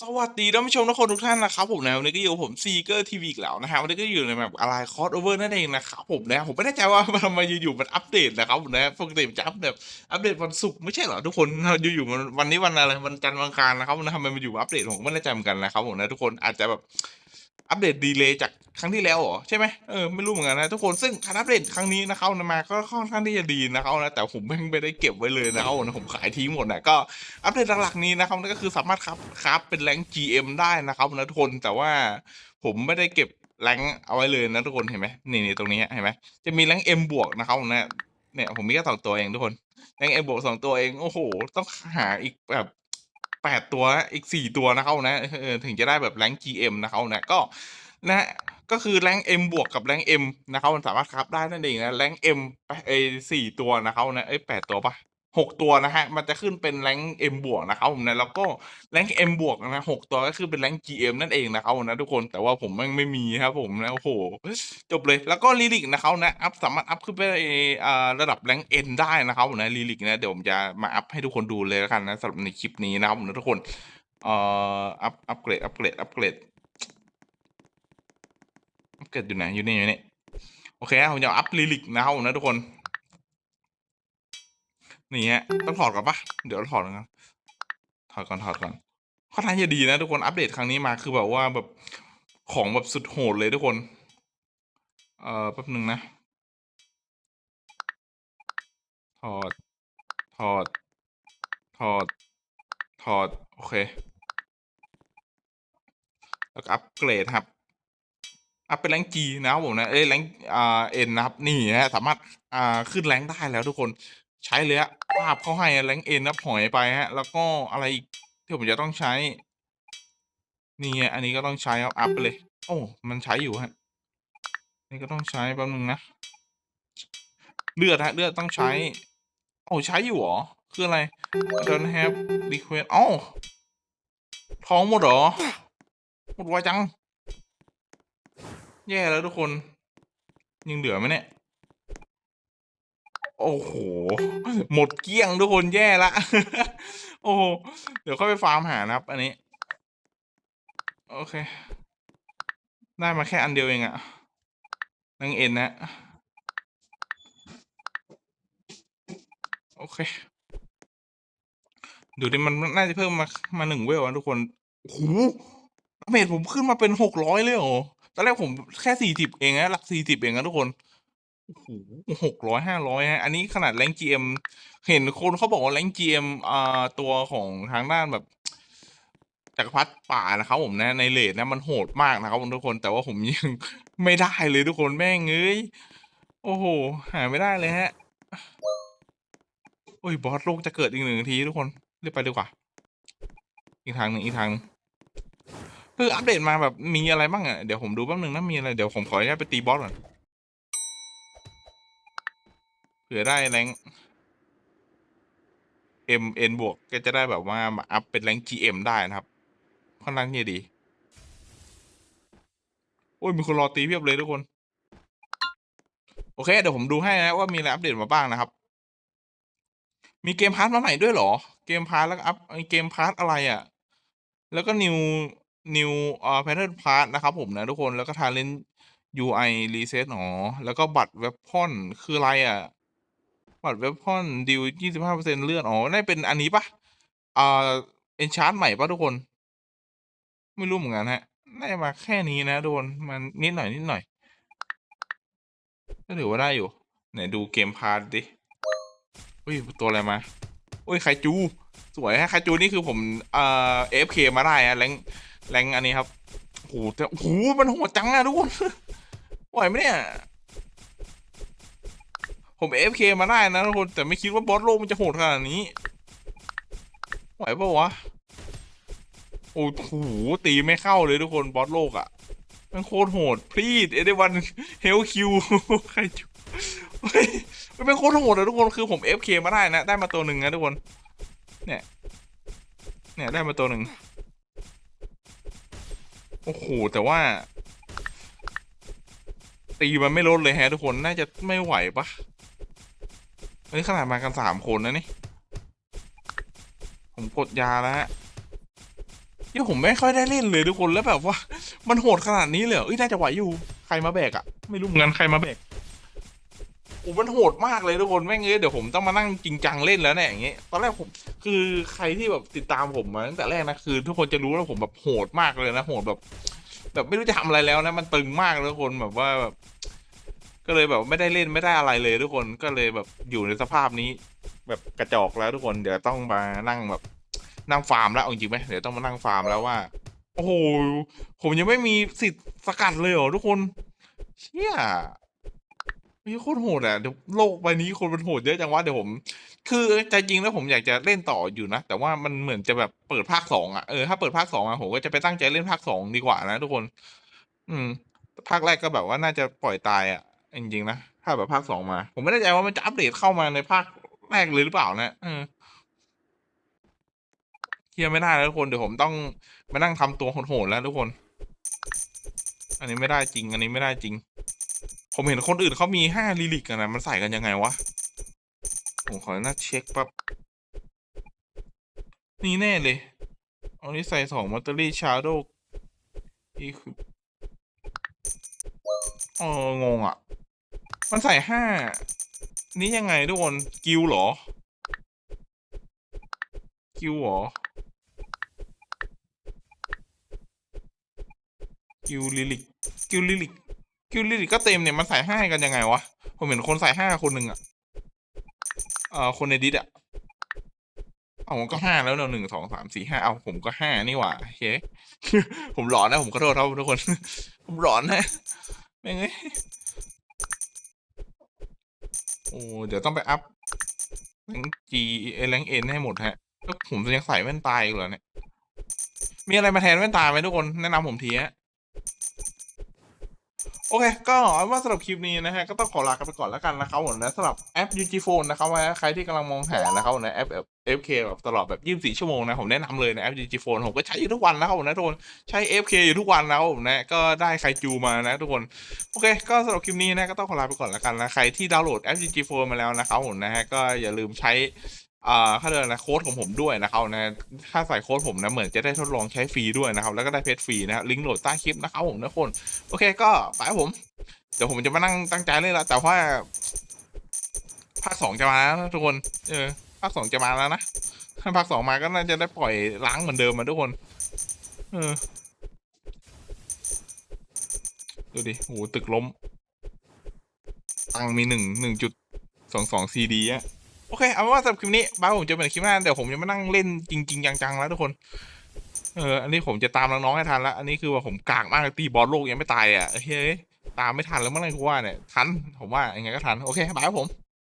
สวัสดีท่านผู้ชมทุกคนทุกท่านนะครับผมนะวันนี้ก็อยู่ผมซีเกอร์ทีวีอีกแล้วนะฮะวันนี้ก็อยู่ในแบบอะไรคอสโอเวอร์นั่นเองนะครับผมนะผมไม่แน่ใจว่ามันทำไมอยู่ๆมันอัปเดตนะครับผมนะปกติมันจะอัปเดตอัปเดตวันศุกร์ไม่ใช่เหรอทุกคนอยู่ๆมันวันนี้วันอะไรวันจันทร์วันอังคารนะครับนะทำไมมันอยู่อัปเดตผมไม่แน่ใจเหมือนกันนะครับผมนะทุกคนอาจจะแบบ อัปเดตดีเลย์จากครั้งที่แล้วเหรอใช่ไหมเออไม่รู้เหมือนกันนะทุกคนซึ่งการอัปเดตครั้งนี้นะครับมาก็ค่อนข้างที่จะดีนะครับนะแต่ผมไม่ได้เก็บไว้เลยนะครับนะผมขายทิ้งหมดนะก็อัปเดตหลักๆนี้นะครับก็คือสามารถครับครับเป็นแรง GM ได้นะครับนะทุกคนแต่ว่าผมไม่ได้เก็บแรงเอาไว้เลยนะทุกคนเห็นไหมนี่นี่ตรงนี้เห็นไหมจะมีแรง M บวกนะครับนะเนี่ยผมมีแค่สองตัวเองทุกคนแรง M บวกสองตัวเองโอ้โหต้องหาอีกแบบ แปดตัวอีกสี่ตัวนะเขานะถึงจะได้แบบแรง GM นะเขานะก็นะก็คือแรง M บวกกับแรง M นะครับมันสามารถครับได้นั่นเองนะแรง M ไปไอสี่ตัวนะครับนะเอ้ยแปดตัวปะ หกตัวนะฮะ มันจะขึ้นเป็นแรงเอ็มบวกนะครับผมนะแล้วก็แรงเอ็มบวกนะหกตัวก็คือเป็นแรงจีเอ็มนั่นเองนะครับผมนะทุกคนแต่ว่าผมแม่งไม่มีครับผมนะโอ้โหจบเลยแล้วก็ลิลิกนะครับนะอัพสามารถอัพขึ้นไปอ่าระดับแรงเอ็นได้นะครับผมนะลิลิกนะเดี๋ยวผมจะมาอัพให้ทุกคนดูเลยแล้วกันนะสำหรับในคลิปนี้นะครับผมนะทุกคนเอ่ออัพอัพเกรดอัพเกรดอัพเกรดอัพเกรดอยู่ไหนอยู่นี่อยู่นี่โอเคผมจะอัพลิลิกนะครับผมนะทุกคน นี่ฮะต้องถอดก่อนปะเดี๋ยวถอดกันถอดก่อนถอดก่อนค่อนข้างจะดีนะทุกคนอัปเดตครั้งนี้มาคือแบบว่าแบบของแบบสุดโหดเลยทุกคน เอ่อแป๊บหนึ่งนะ ถอด ถอด ถอด ถอด โอเค แล้วก็อัปเกรดครับ อัพเป็นแรงจีนะครับผมนะ เอ้ยแรงอ่าเอ็นนะครับ นี่ฮะ สามารถ อ่า ขึ้นแรงได้แล้วทุกคน ใช้เลยอะภาพเขาให้แรงเอ็นนับหอยไปฮะ แล้วก็อะไรอีกที่ผมจะต้องใช้ นี่ไงอันนี้ก็ต้องใช้ครับอัพไปเลย โอ้มันใช้อยู่ฮะนี่ก็ต้องใช้แป๊บนึงนะเลือดฮะเลือดต้องใช้ โอ้ใช้อยู่เหรอ คืออะไร don't have request อ้ท้องหมดหรอ หมดไวจัง แย่แล้วทุกคน ยังเหลือไหมเนี่ย โอ้โห หมดเกลี้ยงทุกคนแย่ละ โอ้โหเดี๋ยวค่อยไปฟาร์มหานะครับ อันนี้ โอเค ได้มาแค่อันเดียวเองอะนังเอ็นนะ โอเค ดูดิมันน่าจะเพิ่มมา มาหนึ่งเวลอะทุกคนโอ้โหเมจผมขึ้นมาเป็นหกร้อยเลยเหรอตอนแรกผมแค่สี่สิบเองนะหลักสี่สิบเองนะทุกคน โอ้โหหกร้อยห้าร้อยฮะ อันนี้ขนาดแรง GM เห็นคนเขาบอกว่าแรง GM อ่าตัวของทางด้านแบบจักรพรรดิป่านะครับผมนะในเลดนะมันโหดมากนะครับทุกคนแต่ว่าผมยังไม่ได้เลยทุกคนแม่งเอ้ยโอ้โห หาไม่ได้เลยฮะ โอ้ยบอสโลกจะเกิดอีกหนึ่งทีทุกคนรีบไปดีกว่า อีกทางหนึ่งอีกทางคืออัปเดตมาแบบมีอะไรบ้างอะเดี๋ยวผมดูแป๊บนึงนะมีอะไรเดี๋ยวผมขออนุญาตไปตีบอสก่อน เผื่อได้แรง M N บวกก็จะได้แบบว่ามาอัพเป็นแรง G M ได้นะครับค่อนข้างที่จะดี โอ้ยมีคนรอตีเพียบเลยทุกคน โอเค เดี๋ยวผมดูให้นะว่ามีอะไรอัปเดตมาบ้างนะครับ มีเกมพาร์ทมาใหม่ด้วยเหรอ เกมพาร์ทแล้วก็อัพเกมพาร์ทอะไรอะ่ะ แล้วก็ new new เอ่อ pattern part นะครับผมนะทุกคนแล้วก็ talent UI reset อ๋อแล้วก็บัตร weapon คืออะไรอะ่ะ บัตร weapon ดิวยี่สิบห้าเปอร์เซ็นเลื่อดอ๋อน่าเป็นอันนี้ปะอ่า enchant ใหม่ปะทุกคน ไม่รู้เหมือนกันฮะได้มาแค่นี้นะทุกคนมันนิดหน่อยนิดหน่อย ก็ถือว่าได้อยู่ ไหนดูเกมพาร์ดิอุ้ยตัวอะไรมาอุ้ยไคจู สวยฮะไคจูนี่คือผมเอ่อเอฟเคมาได้ฮะแรงแรงอันนี้ครับโอ้โหแต่โอ้โหมันโหดจังอะทุกคนไหวไหมเนี่ย ผมเอฟเคมาได้นะทุกคน แต่ไม่คิดว่าบอสโลกมันจะโหดขนาดนี้ ไหวปะวะ โอ้โหตีไม่เข้าเลยทุกคนบอสโลกอะมันโคตรโหดพรีดเอเดวันเฮลคิวไคจูเฮ้ยมันเป็นโคตรโหดเลยทุกคนคือผม FK มาได้นะ ได้มาตัวหนึ่งนะทุกคน เนี่ย เนี่ยได้มาตัวหนึ่งโอ้โหแต่ว่า ตีมันไม่ลดเลยแฮะทุกคนน่าจะไม่ไหวปะ อันนี้ขนาดมากันสามคนนะนี่ ผมกดยาแล้วฮะที่ผมไม่ค่อยได้เล่นเลยทุกคนแล้วแบบว่า มันโหดขนาดนี้เลยเหรอเอ้ยน่าจะไหวอยู่ ใครมาแบกอะไม่รู้เหมือนกันใครมาแบกโอ้มันโหดมากเลยทุกคนแม่งเอ้ยเดี๋ยวผมต้องมานั่งจริงจังเล่นแล้วเนี่ยอย่างเงี้ยตอนแรกผมคือใครที่แบบติดตามผมมาตั้งแต่แรกนะคือ ทุกคนจะรู้ว่าผมแบบโหดมากเลยนะโหดแบบ แบบไม่รู้จะทำอะไรแล้วนะมันตึงมากเลยทุกคนแบบว่าแบบ ก็เลยแบบไม่ได้เล่นไม่ได้อะไรเลยทุกคนก็เลยแบบอยู่ในสภาพนี้ แบบกระจอกแล้วทุกคนเดี๋ยวต้องมานั่งแบบนั่งฟาร์มแล้วจริงไหมเดี๋ยวต้องมานั่งฟาร์มแล้วว่า โอ้โหผมยังไม่มีสิทธิ์สกัดเลยเหรอทุกคนเชี่ยมีโคตรโหดอะเดี๋ยวโลกใบนี้คนมันโหดเยอะจังวะเดี๋ยวผม คือใจจริงแล้วผมอยากจะเล่นต่ออยู่นะ แต่ว่ามันเหมือนจะแบบเปิดภาคสองอะเออถ้าเปิดภาคสองอะผมก็จะไปตั้งใจเล่นภาคสองดีกว่านะทุกคน อืมภาคแรกก็แบบว่าน่าจะปล่อยตายอะ จริงๆนะถ้าแบบภาคสองมา ผมไม่แน่ใจว่ามันจะอัปเดตเข้ามาในภาคแรกเลยหรือเปล่านะเออเคียร์ไม่ได้แล้วทุกคนเดี๋ยวผมต้องมานั่งทำตัวโหดๆแล้วทุกคน อันนี้ไม่ได้จริง อันนี้ไม่ได้จริง ผมเห็นคนอื่นเขามีห้าลิลิกกันนะมันใส่กันยังไงวะผมขอหน้าเช็คแป๊บนี่แน่เลยอันนี้ใส่สองมัตเตอรี่ชาร์โดอีคือเอองงอะ มันใส่ห้า นี่ยังไงทุกคน กิวเหรอ กิวเหรอ กิวลิลิก กิวลิลิก กิวลิลิกก็เต็มเนี่ย มันใส่ห้ากันยังไงวะ ผมเห็นคนใส่ห้าคนหนึ่งอะเอ่อคนในดิสอะเอาผมก็ห้าแล้วเนอะหนึ่งสองสามสี่ห้าเอาผมก็ห้านี่หว่าโอเคผมหลอนนะผมขอโทษครับทุกคน ผมหลอนนะไม่งเงย อ้เดี๋ยวต้องไปอัพแรงจีแรงเอ็นให้หมดฮะก็ผมยังใส่แว่นตาอีกเหรอเนี่ย มีอะไรมาแทนแว่นตาไหมทุกคน แนะนำผมทีฮะ โอเค ก็ว่าสำหรับคลิปนี้นะฮะ ก็ต้องขอลากันไปก่อนแล้วกันนะครับผมนะสำหรับแอป UG Phone นะครับว่าใครที่กำลังมองหานะครับผมนะแอป FK แบบตลอดแบบ 24 ชั่วโมงนะ ผมแนะนำเลยนะแอป UG Phone ผมก็ใช้อยู่ทุกวันนะครับผมนะทุกคน ใช้ FK อยู่ทุกวันนะครับผมนะ ก็ได้ใครจูมานะทุกคน โอเค ก็สำหรับคลิปนี้นะ ก็ต้องขอลาไปก่อนแล้วกันนะ ใครที่ดาวน์โหลดแอป UG Phone มาแล้วนะครับผมนะฮะ ก็อย่าลืมใช้ อ่าเขาเรียกอะไรนะโค้ดของผมด้วยนะครับนะถ้าใส่โค้ดผมนะเหมือนจะได้ทดลองใช้ฟรีด้วยนะครับ แล้วก็ได้เพจฟรีนะครับลิงก์โหลดใต้คลิปนะครับผมนะทุกคน โอเคก็ไปผมเดี๋ยวผมจะมานั่งตั้งใจเล่นล้วแต่ว่าภาคสองจะมาแล้วทุกคนเออภาคสองจะมาแล้วนะถ้าภาคสองมาก็น่าจะได้ปล่อยล้างเหมือนเดิมมาทุกคน เออดูดิโหตึกล้ม ตังมีหนึ่งหนึ่งจุดสองสองซีดีอะ อเค เอาเป็นว่าสำหรับคลิปนี้บ้ายผมจะเป็นคลิปหน้าเดี๋ยวผมจะมานั่งเล่นจริง ๆ จังๆแล้วทุกคน เออ อันนี้ผมจะตามน้องๆให้ทันแล้วอันนี้คือว่าผมกากมากตีบอลโลกยังไม่ตายอะเฮ้ย ตามไม่ทันแล้วเมื่อไหร่กูว่าเนี่ย ทัน ผมว่ายังไงก็ทัน โอเคบายครับผม